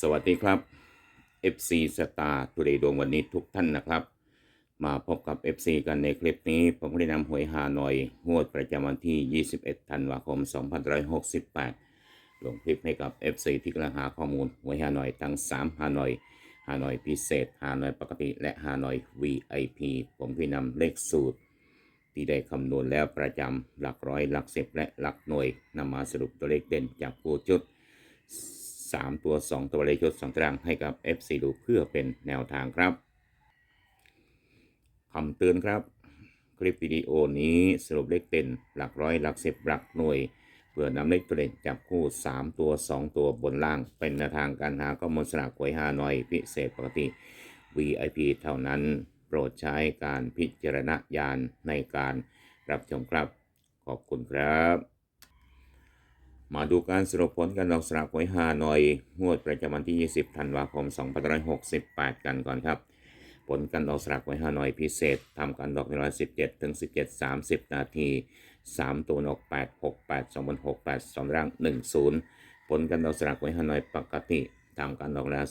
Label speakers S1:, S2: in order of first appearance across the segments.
S1: สวัสดีครับ FC Star ตุเรดวงวันนี้ทุกท่านนะครับ มาพบกับ FC กันในคลิปนี้ ผมก็ได้นำหวยฮานอยงวดประจำวันที่ 21 ธันวาคม 2568 ลงคลิปให้กับ FC ที่กำลังหาข้อมูลหวยฮานอยทั้ง 3 ฮานอย ฮานอยพิเศษ ฮานอยปกติ และฮานอย VIP ผมก็นำเลขสูตร ที่ได้คำนวณแล้วประจำหลักร้อยหลักสิบและหลักหน่วยนำมาสรุปตัวเลขเด่นจากผู้จุด 3 ตัว 2 ตัวเลขชุด2ตารางให้กับ FC ดูเพื่อเป็นแนวทางครับคำเตือนครับ คลิปวิดีโอนี้สรุปเลขเด่นหลักร้อยหลักสิบหลักหน่วย เพื่อนำเลขตัวเด่นจับคู่ 3 ตัว 2 ตัวบนล่าง เป็นแนวทางการหาข้อมูลสลากหวยฮานอยพิเศษปกติ VIP เท่านั้นโปรดใช้การพิจารณญาณในการรับชมครับ ขอบคุณครับ มาดูการสรุปผลการลงสลากหวยฮานอย งวดประจำวันที่ 20 ธันวาคม 2568 กันก่อนครับ ผลการออกสลากหวยฮานอยพิเศษทำการดอกในเวลา17 ถึง 17 30 นาที 3 ตัวออก 8 6 8 2 6 8 2ร่าง 10 ผลการออกสลากหวยฮานอยปกติทำการดอกเวลา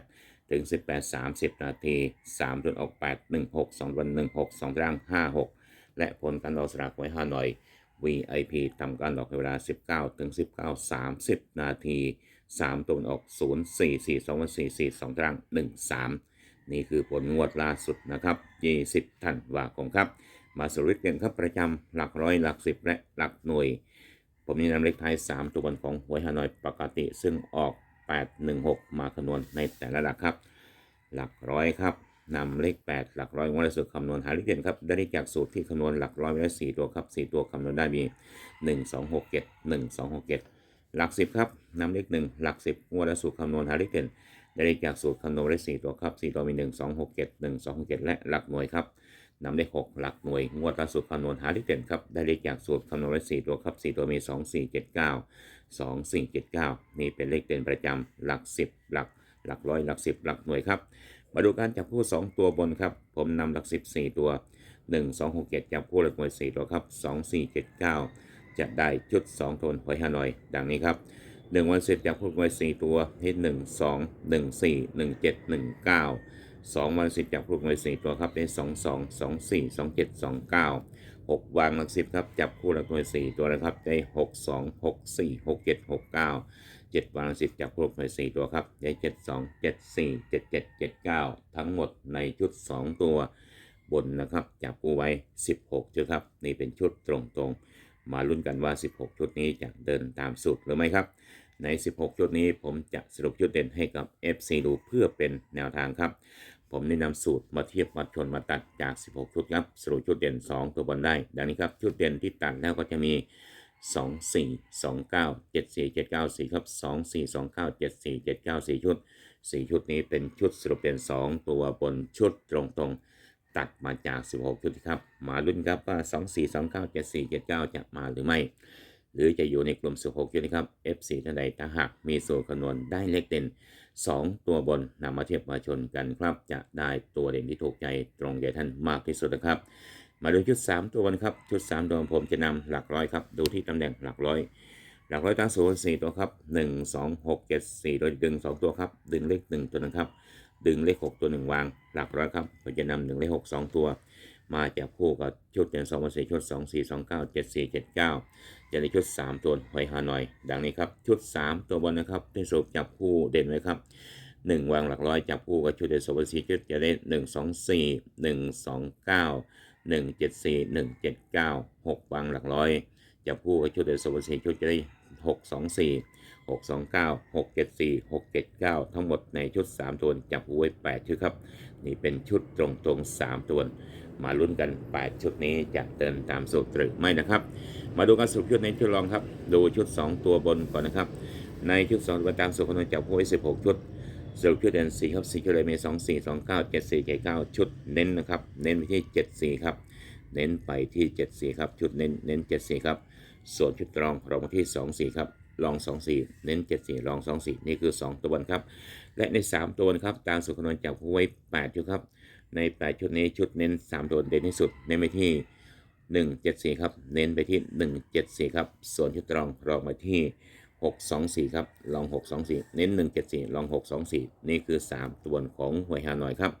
S1: 18 ถึง 18 30 นาที 3 ตัวออก 8 1 6 2วัน1 6 2ร่าง 5 6 และผลการออกสลากหวยฮานอย VIP ทำการออกในเวลา 19 ถึง 19 30 นาที 3ตัวออก 0 4 4 2วัน4 4 2ตาราง1 3 นี่คือผลงวดล่าสุดนะครับ 20ธันวาคมครับ มาสรุปกันครับประจำหลักร้อยหลักสิบและหลักหน่วย ผมแนะนำเลขท้าย 3 ตัวบนของหวยฮานอยปกติซึ่งออก 816 มาคำนวณในแต่ละหลักครับ หลักร้อยครับ นำเลข 8 หลักร้อยงวดล่าสุดคำนวณหาเลขเด่นครับ ได้เลขจากสูตรที่คำนวณหลักร้อยไว้สี่ตัวครับสี่ตัวคำนวณได้มี 1 2 6 7 1 2 6 7 หลัก 10 ครับนำเลข 1 หลัก 10งวดล่าสุดคำนวณหาเลขเด่นได้เลขจากสูตรคำนวณได้สี่ตัวครับสี่ตัวมี 1 2 6 7 1 2 6 7 และหลักหน่วยครับนำเลข 6 หลักหน่วยงวดล่าสุดคำนวณหาเลขเด่นครับได้เลขจากสูตรคำนวณได้สี่ตัวครับสี่ตัวมี 2 4 7 9 2 4 7 9 นี่เป็นเลขเด่นประจำหลัก 10 หลักหลักร้อยหลัก 10 หลักหน่วยครับ มาดูการจับคู่ 2 ตัวบนครับ ผมนำหลัก 14 ตัว 1 2 6 7 จับคู่หลักหน่วย 4 ตัวครับ 2 4 7 9 จะได้ชุด 2 โทนหอยฮานอย ดังนี้ครับ 1 วันเสร็จจับคู่หลักหน่วย 4 ตัวที่1 2 1 4 1 7 1 9 2 วันสิบจับคู่หลักหน่วย 4 ตัวครับได้ 2 2 2 4 2 7 2 9 6 วางหลักสิบครับจับคู่หลักหน่วย 4 ตัวนะครับได้ 6 2 6 4 6 7 6 9 7วางสิบจับคู่หน่วย4ตัวครับได้7 2 7 4 7 7 7 9 ทั้งหมดในชุด 2 ตัว บนนะครับจับคู่ไว้ 16 ชุดครับ นี่เป็นชุดตรงๆ มาลุ้นกันว่า 16 ชุดนี้จะเดินตามสูตรหรือไม่ครับ ใน 16 ชุดนี้ผมจะสรุปชุดเด่นให้กับ FC ดูเพื่อเป็นแนวทางครับ ผมได้นำสูตรมาเทียบมาชนมาตัดจาก 16 ชุดครับ สรุปชุดเด่น 2 ตัวบนได้ ดังนี้ครับ ชุดเด่นที่ตัดแล้วก็จะมี 2 4 2 9 7 4 7 9 4ครับ2 4 2 9 7 4 7 9 4ชุด 4 ชุดนี้เป็นชุดสรุปเด่น2 ตัวบนชุดตรงๆ ตัดมาจาก 16 ชุดครับ มาลุ้นครับว่า 2 4 2 9 7 4 7 9 จะมาหรือไม่ หรือจะอยู่ในกลุ่ม 16 ชุดนะครับ F4 ท่านใดถ้าหากมีสูตรคำนวณได้เลขเด่น 2 ตัวบนนำมาเทียบมาชนกันครับ จะได้ตัวเด่นที่ถูกใจตรงใจท่านมากที่สุดนะครับ มาดูชุด 3 ตัวบนครับ ชุด 3 ตัวบนผมจะนำหลักร้อยครับ ดูที่ตำแหน่งหลักร้อย หลักร้อยตั้งศูนย์สี่ตัวครับ1 2 6 7 4โดยดึง2ตัวครับ ดึงเลข1ตัวนึงครับ ดึงเลข6ตัว1วาง หลักร้อยครับผมจะนำหนึ่งเลข6 2ตัว มาจับคู่กับชุดเด่น2มาสี่ชุด2 4 2 9 7 4 7 9จะได้ชุด3ตัวหอยฮานอย ดังนี้ครับ ชุด3ตัวบนนะครับที่สรุปจับคู่เด่นไว้ครับ1วางหลักร้อยจับคู่กับชุดเด่น2มาสี่ชุดจะได้1 2 4 1 2 9 1 7 4 1 7 9 6วางหลักร้อยจับคู่กับชุดเด่น2มาสี่ชุดจะได้6 2 4 6 2 9 6 7 4 6 7 9 ทั้งหมดในชุด 3 ตัว จับไว้8ชุดครับ นี่เป็นชุดตรงๆ 3 ตัว มาลุ้นกัน 8 ชุดนี้จะเดินตามสูตรหรือไม่นะครับ มาดูการสรุปชุดในชุดรองครับ ดูชุด 2 ตัวบนก่อนนะครับ ในชุด2ตัวตามสูตรคำนวจับไว้16 ชุด เสรุปชุดเดนสีครับสีเขีเลยมีสองสี่สองเก้าเจ็ดสี่เจ็ดเก้าชุดเน้นนะครับ เน้นไปที่เจ็ดสี่ครับ เน้นไปที่เจ็ดสี่ครับชุดเน้นเน้นเจ็ดสี่ครับ ส่วนชุดรองรองมาที่สองสี่ครับรองสองสี่เน้นเจ็ดสี่รองสองสี่นี่คือสองตัวครับ และในสามตัวครับตามสุขนวนจับคู่ไว้แปดชุดครับ ในแปดชุดนี้ชุดเน้นสามตัวเด่นที่สุดเน้นไปที่หนึ่งเจ็ดสี่ครับ เน้นไปที่หนึ่งเจ็ดสี่ครับ ส่วนชุดรองรองมาที่ 624 ครับ ลอง 624 เน้น 174 ลอง 624 นี่คือ 3 ตัวของหวยฮานอยครับ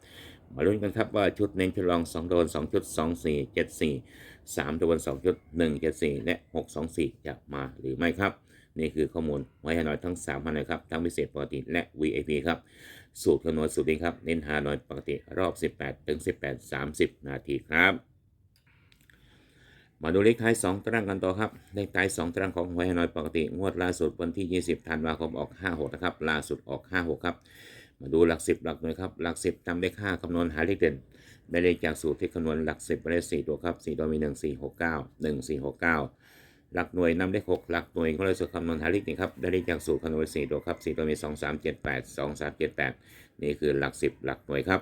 S1: มาลุ้นกันครับว่าชุดเน้นชุดลอง 2 โดน 2 ชุด 2 4 7 4 3ตัว2ชุด 1 7 4 และ 6 2 4 จะมาหรือไม่ครับ นี่คือข้อมูลหวยฮานอยทั้ง3ฮานอยครับ ทั้งพิเศษปกติและ VIP ครับ สูตรคำนวณสูตรนี้ครับ เน้นฮานอยปกติรอบ 18ถึง18 30 นาทีครับ มาดูเลขท้าย 2ตารางกันต่อครับ เลขท้าย 2ตารางของหวยฮานอยปกติ งวดล่าสุดวันที่ 20ธันวาคมออก 56 นะครับ ล่าสุดออก 56 ครับ มาดูหลัก 10 หลักหน่วยครับ หลัก 10ทำเลข5คำนวณหาเลขเด่น ได้เลขจากสูตรที่คำนวณหลัก 10ไปได้4ตัวครับ 4 ตัวมี 1 4 6 9 1 4 6 9 หลักหน่วยนำเลข6หลักหน่วยก็เลยสูตรคำนวณหาเลขนี่ครับ ได้เลขจากสูตรคำนวณ4ตัวครับ 4 ตัวมี 2 3 7 8 2 3 7 8 นี่คือหลัก 10 หลักหน่วยครับ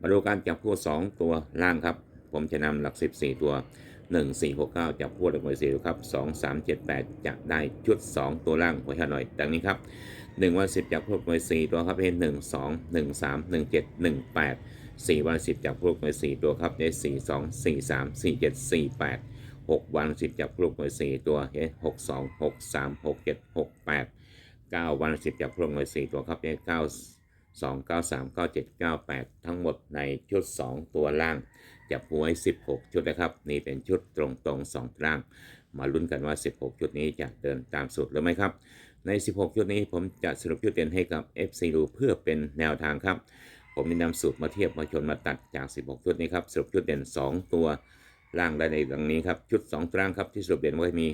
S1: มาดูการจับคู่ 2 ตัวล่างครับ ผมจะนำหลัก 14 ตัว 1 4 6 9 จับคู่หลักหน่วย4ตัวครับ 2 3 7 8 จะได้ชุด 2 ตัวล่างหัวหน่อยดังนี้ครับ 1 วัน 10 จับคู่หน่วย 4 ตัวครับเป็น1 2 1 3 1 7 1 8 4 วัน 10 จับคู่หน่วย 4 ตัวครับได้4 2 4 3 4 7 4 8 6 วัน 10 จับคู่หน่วย 4 ตัวเฮ้6 2 6 3 6 7 6 8 9 วัน 10 จับคู่หน่วย 4 ตัวครับได้9 2 9 3 9 7 9 8 ทั้งหมดในชุด 2 ตัวล่าง จับหวย 16 ชุดนะครับ นี่เป็นชุดตรงตรงๆ2ตาราง มาลุ้นกันว่า 16 ชุดนี้จะเดินตามสูตรหรือไม่ครับ ใน 16 ชุดนี้ผมจะสรุปชุดเด่นให้กับ FC ดูเพื่อเป็นแนวทางครับ ผมได้นำสูตรมาเทียบมาชนมาตัดจาก 16 ชุดนี้ครับสรุปชุดเด่น 2 ตัวล่างได้ในดังนี้ครับ ชุด 2ตรางครับที่สรุปเด่นไว้มี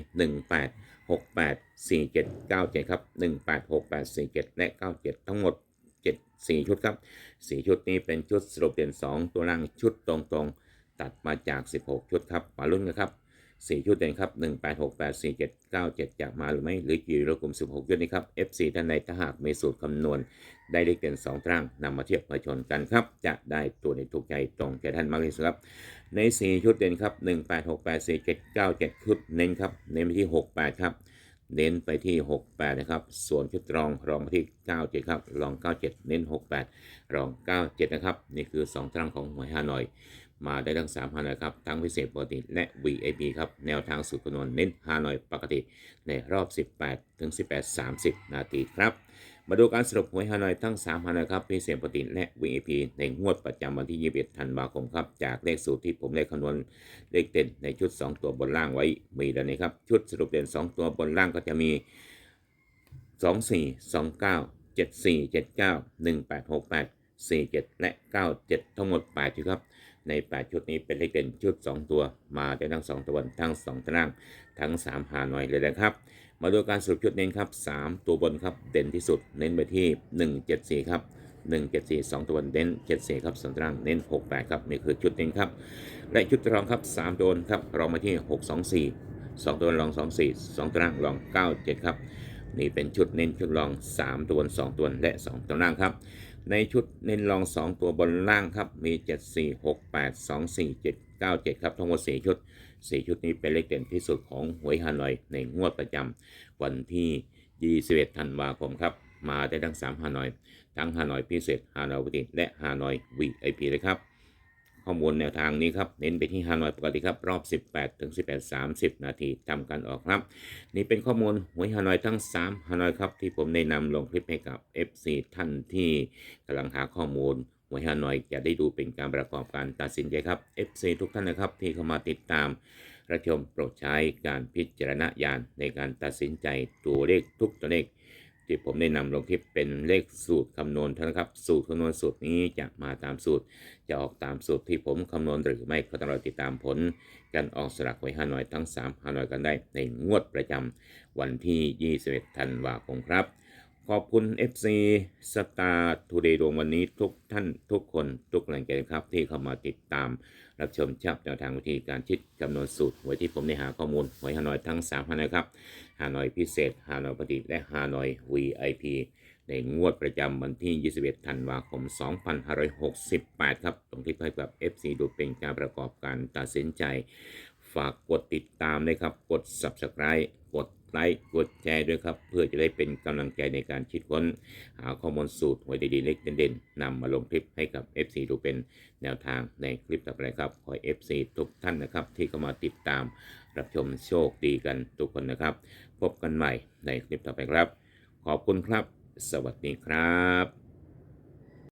S1: 18 68 47 97 ครับ 18 68 47 และ 97 ทั้งหมด 4 ชุดครับ 4 ชุดนี้เป็นชุดสรุปเด่น2 ตัวล่างชุดตรงๆ ตัดมาจาก 16 ชุดครับมาลุ้นกันครับ4ชุดเด่นครับ 1 8 6 8 4 7 9 7จะมาหรือไม่ หรือกี่รกลุ่ม 16 ชุดนี้ครับ F4 ท่านใดถ้าหากมีสูตรคำนวณ ได้เลขเด่น2ตารางนำมาเทียบมาชนกันครับ จะได้ตัวในถูกใจตรงใจท่านมากที่สุดครับ ใน 4 ชุดเด่นครับ 1 8 6 8 4 7 9 7 ชุดเน้นครับ เน้นไปที่ 68 ครับ เน้นไปที่ 68 นะครับ ส่วนชุดรองรองไปที่ 97 ครับ รอง 97 เน้น 68 รอง 97 นะครับ นี่คือ 2ตารางของหวยฮานอย มาได้ทั้ง3ฮานอยครับ ทั้งพิเศษปกติและ VIP ครับ แนวทางสูตรคำนวณเน้นฮานอยปกติ ในรอบ 18 ถึง 18 30 นาทีครับ มาดูการสรุปหวยฮานอยทั้ง 3ฮานอยครับพิเศษปกติและ VIP ในงวดประจำวันที่ 21 ธันวาคมครับ จากเลขสูตรที่ผมได้คำนวณเลขเด่นในชุด 2 ตัวบนล่างไว้มีดังนี้ครับ ชุดสรุปเด่น 2 ตัวบนล่างก็จะมี 24 29 74 79 18 68 47 และ 97 ทั้งหมด 8 ชุดครับ ใน 8 ชุดนี้เป็นเลขเด่นชุด 2 ตัว มาได้ทั้ง 2 ตัวบนทั้ง 2ตารางทั้ง 3 หาหน่อยเลยนะครับ มาดูการสรุปชุดเน้นครับ 3 ตัวบนครับเด่นที่สุดเน้นไปที่ 174 ครับ 174 2 ตัวบนเน้น 74 ครับส่วนตารางเน้น 68 ครับนี่คือชุดเน้นครับ และชุดรองครับ 3 ตัวบนครับรองมาที่ 624 2 ตัวบนรอง 24 2ตารางรอง 97 ครับนี่เป็นชุดเน้นชุดรอง 3 ตัวบน2ตัวบนและ 2 ตัวล่างครับในชุดเน้นรอง 2 ตัวบนล่างครับมี 7 4 6 8 2 4 7 9 7 ครับทั้งหมด4ชุด 4 ชุดนี้เป็นเลขเด่นที่สุดของหวยฮานอยในงวดประจำวันที่ 21 ธันวาคมครับ มาได้ทั้ง 3 ฮานอย ทั้งฮานอยพิเศษ ฮานอยปกติ และฮานอย VIP เลยครับ ข้อมูลแนวทางนี้ครับ เน้นไปที่ฮานอยปกติครับ รอบ 18 ถึง 18 30 นาทีทำการออกครับ นี่เป็นข้อมูลหวยฮานอยทั้ง 3 ฮานอยครับที่ผมได้นำลงคลิปให้กับ FC ท่านที่กำลังหาข้อมูล หวยฮานอยจะได้ดูเป็นการประกอบการตัดสินใจครับ FC ทุกท่านนะครับที่เข้ามาติดตามรับชมโปรดใช้การพิจารณญาณในการตัดสินใจตัวเลขทุกตัวเลข ที่ผมได้นำลงคลิปเป็นเลขสูตรคำนวณนั้นครับ สูตรคำนวณสูตรนี้จะมาตามสูตร จะออกตามสูตรที่ผมคำนวณหรือไม่ก็ต้องรอติดตามผลการออกสลากไว้ฮานอยทั้ง3ฮานอยกันได้ในงวดประจำวันที่ 21 ธันวาคมครับ ขอบคุณ FC สตาร์ทูเดย์ดวงวันนี้ทุกท่านทุกคนทุกแรงใจครับที่เข้ามาติดตาม รับชมชับแนวทางวิธีการคิดคำนวณสูตรหวยที่ผมได้หาข้อมูลหวยฮานอยทั้ง3ฮานอยครับฮานอยพิเศษฮานอยปกติและฮานอย VIP ในงวดประจำวันที่ 21 ธันวาคม 2568 ครับ ตรงที่ให้กับ FC ดูเป็นการประกอบการตัดสินใจ ฝากกดติดตามนะครับ กด Subscribe กด ไลค์ กดแชร์ด้วยครับ เพื่อจะได้เป็นกำลังใจในการคิดค้น หาข้อมูลสูตรหวยดีๆเล็กเด่นๆนำมาลงคลิปให้กับ FC ดูเป็นแนวทางในคลิปต่อไปครับขอให้ FC ทุกท่านนะครับ ที่เข้ามาติดตามรับชมโชคดีกันทุกคนนะครับ พบกันใหม่ในคลิปต่อไปครับ ขอบคุณครับ สวัสดีครับ